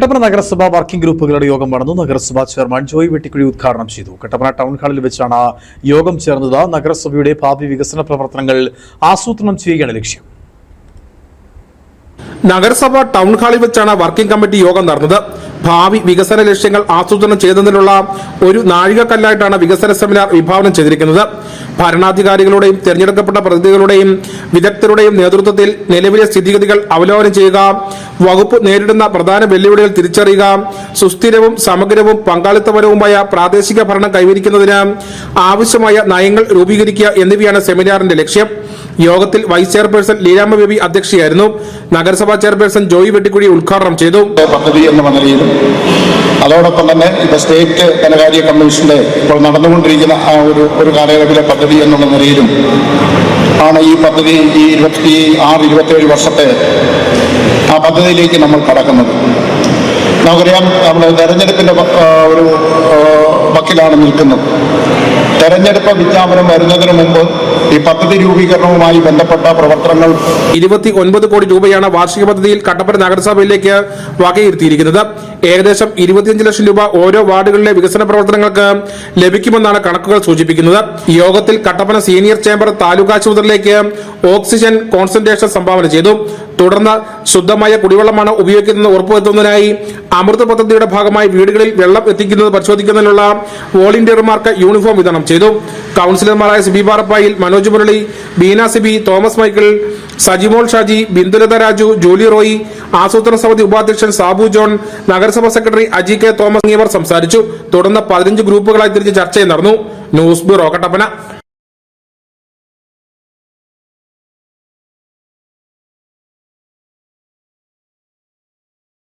കട്ടപ്പന നഗരസഭ വർക്കിംഗ് ഗ്രൂപ്പുകളുടെ യോഗം നടന്നു. നഗരസഭാ ചെയർമാൻ ജോയ് വെട്ടിക്കുഴി ഉദ്ഘാടനം ചെയ്തു. കട്ടപ്പന ടൗൺ ഹാളിൽ വെച്ചാണ് യോഗം ചേർന്നത്. നഗരസഭയുടെ ഭാവി വികസന പ്രവർത്തനങ്ങൾ ആസൂത്രണം ചെയ്യുകയാണ് ലക്ഷ്യം. നഗരസഭ ടൗൺ ഹാളിൽ വെച്ചാണ് വർക്കിംഗ് കമ്മിറ്റി യോഗം നടന്നത്. ഭാവി വികസന ലക്ഷ്യങ്ങൾ ആസൂത്രണം ചെയ്തതിനുള്ള ഒരു നാഴികക്കല്ലായിട്ടാണ് വികസന സെമിനാർ വിഭാവനം ചെയ്തിരിക്കുന്നത്. ഭരണാധികാരികളുടെയും തെരഞ്ഞെടുക്കപ്പെട്ട പ്രതിനിധികളുടെയും വിദഗ്ധരുടെയും നേതൃത്വത്തിൽ നിലവിലെ സ്ഥിതിഗതികൾ അവലോകനം ചെയ്യുക വകുപ്പ് നേരിടുന്ന പ്രധാന വെല്ലുവിളികൾ തിരിച്ചറിയുക സുസ്ഥിരവും സമഗ്രവും പങ്കാളിത്തപരവുമായ പ്രാദേശിക ഭരണം കൈവരിക്കുന്നതിന് ആവശ്യമായ നയങ്ങൾ രൂപീകരിക്കുക എന്നിവയാണ് സെമിനാറിന്റെ ലക്ഷ്യം. യോഗത്തിൽ വൈസ് ചെയർപേഴ്സൺ ലീലാമ്മ ബേബി അധ്യക്ഷയായിരുന്നു. നഗരസഭാ ചെയർപേഴ്സൺ ജോയി വെട്ടിക്കുഴി ഉദ്ഘാടനം ചെയ്തു. പദ്ധതി എന്ന നിലയിലും അതോടൊപ്പം തന്നെ ഇപ്പൊ സ്റ്റേറ്റ് ധനകാര്യ കമ്മീഷന്റെ ഇപ്പോൾ നടന്നുകൊണ്ടിരിക്കുന്ന ആ ഒരു ഒരു കാലയളവിലെ പദ്ധതി എന്നുള്ള നിലയിലും ആണ് ഈ പദ്ധതി ഈ ഇരുപത്തി ആറ് ഇരുപത്തിയേഴ് വർഷത്തെ ആ പദ്ധതിയിലേക്ക് നമ്മൾ കടക്കുന്നത്. നമുക്കറിയാം നമ്മൾ തെരഞ്ഞെടുപ്പിന്റെ പ- ഒരു വക്കിലാണ് നിൽക്കുന്നത്. തെരഞ്ഞെടുപ്പ് വിജ്ഞാപനം വരുന്നതിന് മുമ്പ് ഈ പദ്ധതി രൂപീകരണവുമായി ബന്ധപ്പെട്ട പ്രവർത്തനങ്ങൾ ഇരുപത്തി ഒൻപത് കോടി രൂപയാണ് വാർഷിക പദ്ധതിയിൽ കട്ടപ്പന നഗരസഭയിലേക്ക് വകയിരുത്തിയിരിക്കുന്നത്. ഏകദേശം ഇരുപത്തിയഞ്ച് ലക്ഷം രൂപ ഓരോ വാർഡുകളിലെ വികസന പ്രവർത്തനങ്ങൾക്ക് ലഭിക്കുമെന്നാണ് കണക്കുകൾ സൂചിപ്പിക്കുന്നത്. യോഗത്തിൽ കട്ടപ്പന സീനിയർ ചേംബർ താലൂക്ക് ആശുപത്രിയിലേക്ക് ഓക്സിജൻ കോൺസെൻട്രേഷൻ സംഭാവന ചെയ്തു. തുടർന്ന് ശുദ്ധമായ കുടിവെള്ളമാണ് ഉപയോഗിക്കുന്നത് ഉറപ്പുവരുത്തുന്നതിനായി അമൃത പദ്ധതിയുടെ ഭാഗമായി വീടുകളിൽ വെള്ളം എത്തിക്കുന്നത് പരിശോധിക്കുന്നതിനുള്ള വോളണ്ടിയർമാർക്ക് യൂണിഫോം വിതരണം ചെയ്തു. കൌൺസിലർമാരായ സിബി പാറപ്പായിൽ മനോജ് മുരളി ബീന സിബി തോമസ് മൈക്കിൾ സജിമോൾ ഷാജി ബിന്ദുലത രാജു ജോലി റോയി ആസൂത്രണ സമിതി ഉപാധ്യക്ഷൻ സാബു ജോൺ നഗരസഭാ സെക്രട്ടറി അജി കെ തോമസ് എന്നിവർ സംസാരിച്ചു. തുടർന്ന് പതിനഞ്ച് ഗ്രൂപ്പുകളായി തിരിച്ച് ചർച്ചയും നടന്നു. News bureau Kattappana.